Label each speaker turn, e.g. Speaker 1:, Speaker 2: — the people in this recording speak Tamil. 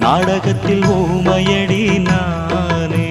Speaker 1: நாடகத்தில் ஊமையடி நானே.